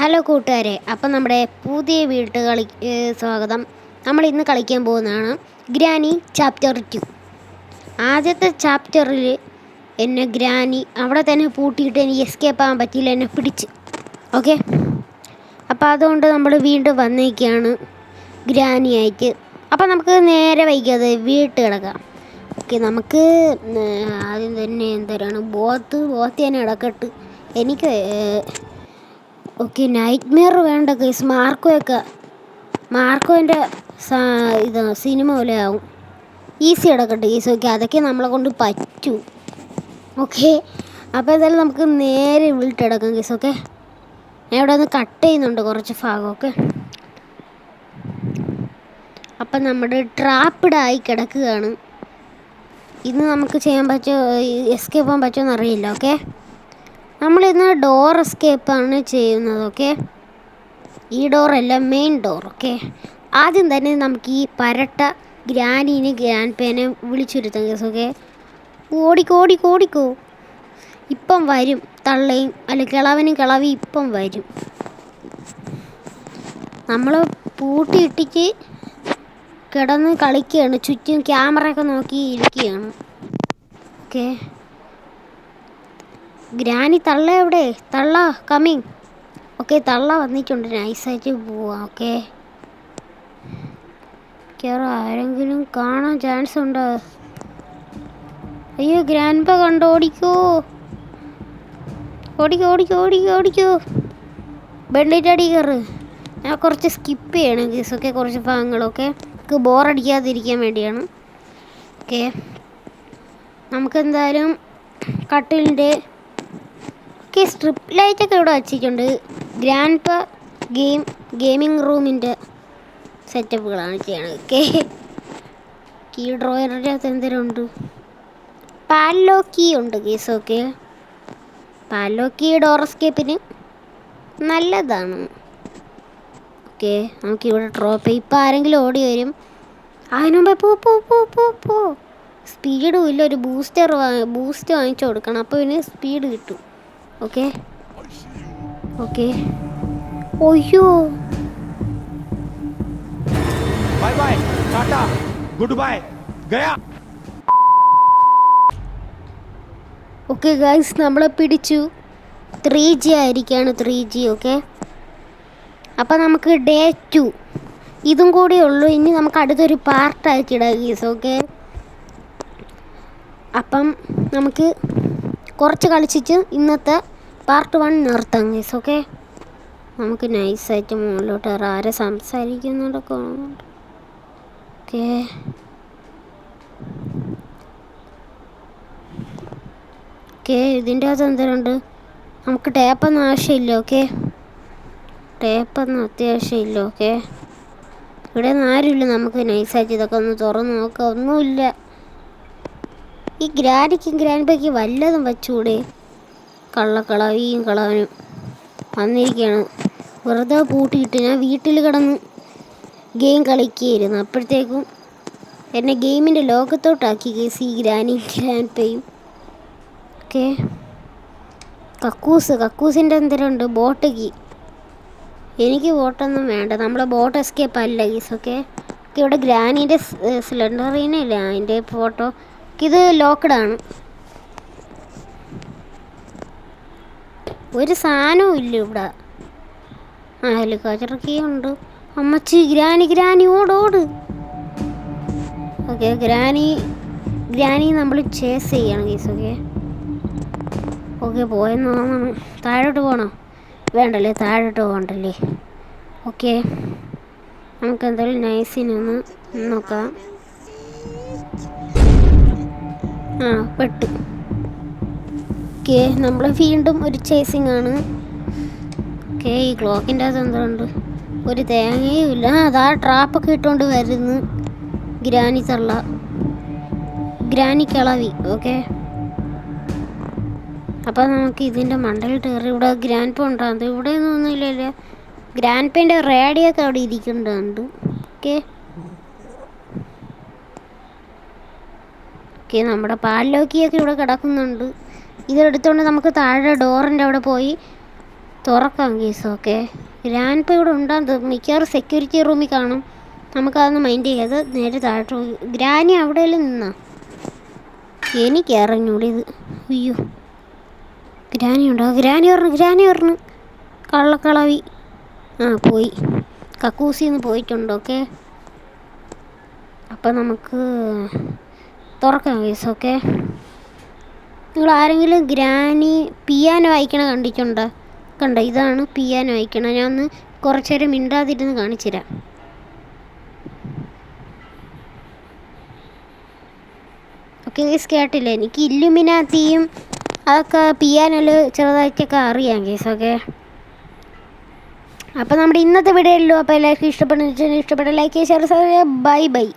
Hello കൂട്ടുകാരെ അപ്പം നമ്മുടെ പുതിയ വീട്ട് കളി സ്വാഗതം. നമ്മൾ ഇന്ന് കളിക്കാൻ പോകുന്നതാണ് ഗ്രാനി ചാപ്റ്റർ ടു ആദ്യത്തെ ചാപ്റ്ററിൽ എന്നെ ഗ്രാനി അവിടെ തന്നെ പൂട്ടിയിട്ട് എനിക്ക് എസ്കേപ്പ് ആകാൻ പറ്റിയില്ല എന്നെ പിടിച്ച്. ഓക്കെ അപ്പോൾ അതുകൊണ്ട് നമ്മൾ വീണ്ടും വന്നേക്കാണ് ഗ്രാനിയായിട്ട്. അപ്പം നമുക്ക് നേരെ വൈകാതെ വീട്ട് കിടക്കാം. ഓക്കെ നമുക്ക് ആദ്യം തന്നെ എന്തരാണ് ബോത്ത് ബോത്ത് തന്നെ കിടക്കട്ട്. എനിക്ക് ഓക്കെ നൈറ്റ് മിയർ വേണ്ട കേസ് മാർക്കോയൊക്കെ മാർക്കോന്റെ ഇത് സിനിമ പോലെ ആവും. ഈസി അടക്കട്ടെ ഈസി ഓക്കെ അതൊക്കെ നമ്മളെ കൊണ്ട് പറ്റൂ. ഓക്കെ അപ്പോൾ എന്തായാലും നമുക്ക് നേരെ വിളിട്ടടക്കാം കേസ് ഓക്കെ ഞാൻ ഇവിടെ ഒന്ന് കട്ട് ചെയ്യുന്നുണ്ട് കുറച്ച് ഭാഗമൊക്കെ അപ്പം നമ്മുടെ ട്രാപ്പിഡായി കിടക്കുകയാണ്. ഇന്ന് നമുക്ക് ചെയ്യാൻ പറ്റുമോ എസ്കേപ്പ് ചെയ്യാൻ പറ്റുമോ എന്നറിയില്ല ഓക്കെ നമ്മളിന്ന് ഡോർ എസ്കേപ്പാണ് ചെയ്യുന്നത് ഓക്കെ ഈ ഡോറല്ല മെയിൻ ഡോർ ഓക്കെ ആദ്യം തന്നെ നമുക്ക് ഈ പരട്ട ഗ്രാനീനെ ഗ്രാൻഡ് പേനെ വിളിച്ചിരുത്താം കേസ് ഓക്കെ ഓടി ഓടിക്കോ ഓടിക്കോ ഇപ്പം വരും തള്ളയും അല്ല കിളവനും കിളവി ഇപ്പം വരും. നമ്മൾ പൂട്ടിയിട്ടിട്ട് കിടന്ന് കളിക്കുകയാണ് ചുറ്റും ക്യാമറയൊക്കെ നോക്കി ഇരിക്കുകയാണ് ഓക്കെ ഗ്രാനി തള്ള എവിടെ? തള്ള കമ്മിങ് ഓക്കെ തള്ള വന്നിട്ടുണ്ട്. നൈസായിട്ട് പോവാം ഓക്കെ കയറോ ആരെങ്കിലും കാണാൻ ചാൻസ് ഉണ്ടോ. അയ്യോ ഗ്രാൻഡ്പ കണ്ടോ? ഓടിക്കോ. ഓടിക്കോ ഓടിക്കോ ഓടിക്കോ ഓടിക്കോ. ബെണ്ടിട്ടടി കയറ്. ഞാൻ കുറച്ച് സ്കിപ്പ് ചെയ്യണം കേസൊക്കെ കുറച്ച് ഭാഗങ്ങളൊക്കെ നമുക്ക് ബോറടിക്കാതിരിക്കാൻ വേണ്ടിയാണ് ഓക്കെ നമുക്കെന്തായാലും കട്ടിലിന്റെ ഓക്കെ സ്ട്രിപ്പ് ലൈറ്റൊക്കെ ഇവിടെ വച്ചിട്ടുണ്ട്. ഗ്രാൻഡ് പ ഗെയിം ഗെയിമിംഗ് റൂമിന്റെ സെറ്റപ്പുകളാണ് ചെയ്യണത് ഓക്കെ കീ ഡ്രോയറിന്റെ അകത്ത് എന്തെങ്കിലും ഉണ്ട്? പാലോ കീ ഉണ്ട് കേസ് ഓക്കെ പാലോ കീ ഡോറസ്കേപ്പിന് നല്ലതാണ്. ഓക്കെ നമുക്കിവിടെ ഡ്രോപ്പ് ഇപ്പം ആരെങ്കിലും ഓടി വരും. അതിനു മുമ്പേ പോ പോ പോ പോ പോ. സ്പീഡും ഇല്ല. ഒരു ബൂസ്റ്റർ ബൂസ്റ്റ് വാങ്ങിച്ചു കൊടുക്കണം. അപ്പോൾ ഇതിന് സ്പീഡ് കിട്ടും. ഓക്കെ. ഓക്കെ. ഒയ്യോ ബൈ ബൈ ടാറ്റ ഗുഡ് ബൈ ഗയാ. ഓക്കെ ഗൈസ് നമ്മളെ പിടിച്ചു. ത്രീ ജി ആയിരിക്കുകയാണ് ത്രീ ജി ഓക്കെ. അപ്പോൾ നമുക്ക് ഡേ ടു ഇതും കൂടി ഉള്ളൂ. ഇനി നമുക്ക് അടുത്തൊരു പാർട്ടായിട്ട് ഇടാം ഗീസ് ഓക്കെ. അപ്പം നമുക്ക് കുറച്ച് കളിച്ചിട്ട് ഇന്നത്തെ പാർട്ട് വൺ നിർത്താം ഗൈസ് ഓക്കെ നമുക്ക് നൈസായിട്ട് മുകളിലോട്ട് കയറാം ആരെ സംസാരിക്കുന്നുണ്ടൊക്കെ ഓക്കെ ഓക്കെ ഇതിന്റെ അകത്ത് എന്തേലുണ്ട് നമുക്ക് ടേപ്പൊന്നും ആവശ്യമില്ല ഓക്കെ ടേപ്പൊന്നും അത്യാവശ്യമില്ല ഓക്കെ ഇവിടെ ഒന്നും ആരുമില്ല നമുക്ക് നൈസായിട്ട് ഇതൊക്കെ ഒന്ന് തുറന്ന് നോക്കാം. ഒന്നുമില്ല. ഈ ഗ്രാനിക്കും ഗ്രാൻഡ്പയ്ക്ക് വല്ലതും വെച്ചുകൂടെ കള്ളക്കളവിയും കളവനും. വന്നിരിക്കുകയാണ് വെറുതെ പൂട്ടിയിട്ട് ഞാൻ വീട്ടിൽ കിടന്ന് ഗെയിം കളിക്കുകയായിരുന്നു. അപ്പോഴത്തേക്കും എന്നെ ഗെയിമിന്റെ ലോകത്തോട്ടാക്കി കേസ് ഈ ഗ്രാനിയും ഗ്രാൻഡ്പയും ഓക്കെ കക്കൂസ് കക്കൂസിന്റെ ബോട്ട് കീ. എനിക്ക് ബോട്ടൊന്നും വേണ്ട. നമ്മളെ ബോട്ട് എസ്കേപ്പ് അല്ല കേസ് ഓക്കെ ഇവിടെ ഗ്രാനീന്റെ സിലിണ്ടറിനില്ല? അതിന്റെ ഫോട്ടോ ഇത് ലോക്ക്ഡ് ആണ്. ഒരു സാധനവും ഇല്ല ഇവിടെ. ആ ഹെലികോപ്റ്റർ കീ ഉണ്ട്. അമ്മച്ചി ഗ്രാനി ഗ്രാനി ഓട് ഓട്. ഓക്കെ ഗ്രാനി ഗ്രാനി നമ്മൾ ചേസ് ചെയ്യണം ഗീസ് ഓക്കെ ഓക്കെ പോയെന്ന് തോന്നണം. താഴോട്ട് പോകണോ വേണ്ടല്ലേ താഴോട്ട് പോകണ്ടല്ലേ? ഓക്കെ നമുക്ക് എന്തായാലും നൈസിനൊന്ന് നോക്കാം. ആ പെട്ടു. ഓക്കെ നമ്മൾ വീണ്ടും ഒരു ചേസിങ് ആണ്. ഓക്കെ ഈ ക്ലോക്കിന്റെ അകത്ത് എന്തുണ്ട് ഒരു തേങ്ങയും ഇല്ല. അതാ ട്രാപ്പൊക്കെ ഇട്ടുകൊണ്ട് വരുന്നു. ഗ്രാനി തള്ള. ഗ്രാനി കിളവി ഓക്കെ. അപ്പോൾ നമുക്ക് ഇതിന്റെ മണ്ടയിൽ കയറി ഇവിടെ ഗ്രാൻഡ് പോ ഉണ്ടാകുന്നത് ഇവിടെ ഒന്നുമില്ലല്ലോ ഗ്രാൻഡ് പേന്റെ അവിടെ ഇരിക്കുന്നുണ്ട് ഓക്കെ. ഓക്കെ നമ്മുടെ പാലിലോക്കിയൊക്കെ ഇവിടെ കിടക്കുന്നുണ്ട്. ഇതെടുത്തുകൊണ്ട് നമുക്ക് താഴെ ഡോറിന്റെ അവിടെ പോയി തുറക്കാം കേസ് ഓക്കെ. ഗ്രാൻഡ് ഇവിടെ ഉണ്ടാകും. മിക്കവാറും സെക്യൂരിറ്റി റൂമിൽ കാണും. നമുക്കതൊന്ന് മൈൻഡ് ചെയ്യാതെ നേരെ താഴോട്ട് പോയി. ഗ്രാനി അവിടെയെല്ലാം നിന്നാ? എനിക്ക് അറിഞ്ഞൂടി ഇത്. അയ്യോ. ഗ്രാനി ഉണ്ടോ? ഗ്രാനി പറഞ്ഞു ഗ്രാനി പറഞ്ഞു കള്ളക്കളവി. ആ പോയി. കക്കൂസിന്ന് പോയിട്ടുണ്ട് ഓക്കെ. അപ്പം നമുക്ക് തുറക്കാം ഗൈസ് ഓക്കെ നിങ്ങൾ ആരെങ്കിലും ഗ്രാനി പിയാനോ വായിക്കണ കണ്ടിട്ടുണ്ടോ? കണ്ടോ? ഇതാണ് പിയാനോ വായിക്കണ ഞാൻ ഒന്ന് കുറച്ചു നേരം മിണ്ടാതിരുന്ന് കാണിച്ചു തരാം. ഓക്കെ ഗൈസ് കേട്ടില്ല? എനിക്ക് ഇല്ലുമിനാത്തിയും അതൊക്കെ പിയാനോയിൽ ചെറുതായിട്ടൊക്കെ അറിയാം ഗൈസ് ഓക്കെ അപ്പോൾ നമ്മുടെ ഇന്നത്തെ വീഡിയോ ഉള്ളൂ അപ്പോൾ എല്ലാവർക്കും ഇഷ്ടപ്പെടുന്ന. ഇഷ്ടപ്പെട്ട ലൈക്ക് ഷെയർ ബൈ ബൈ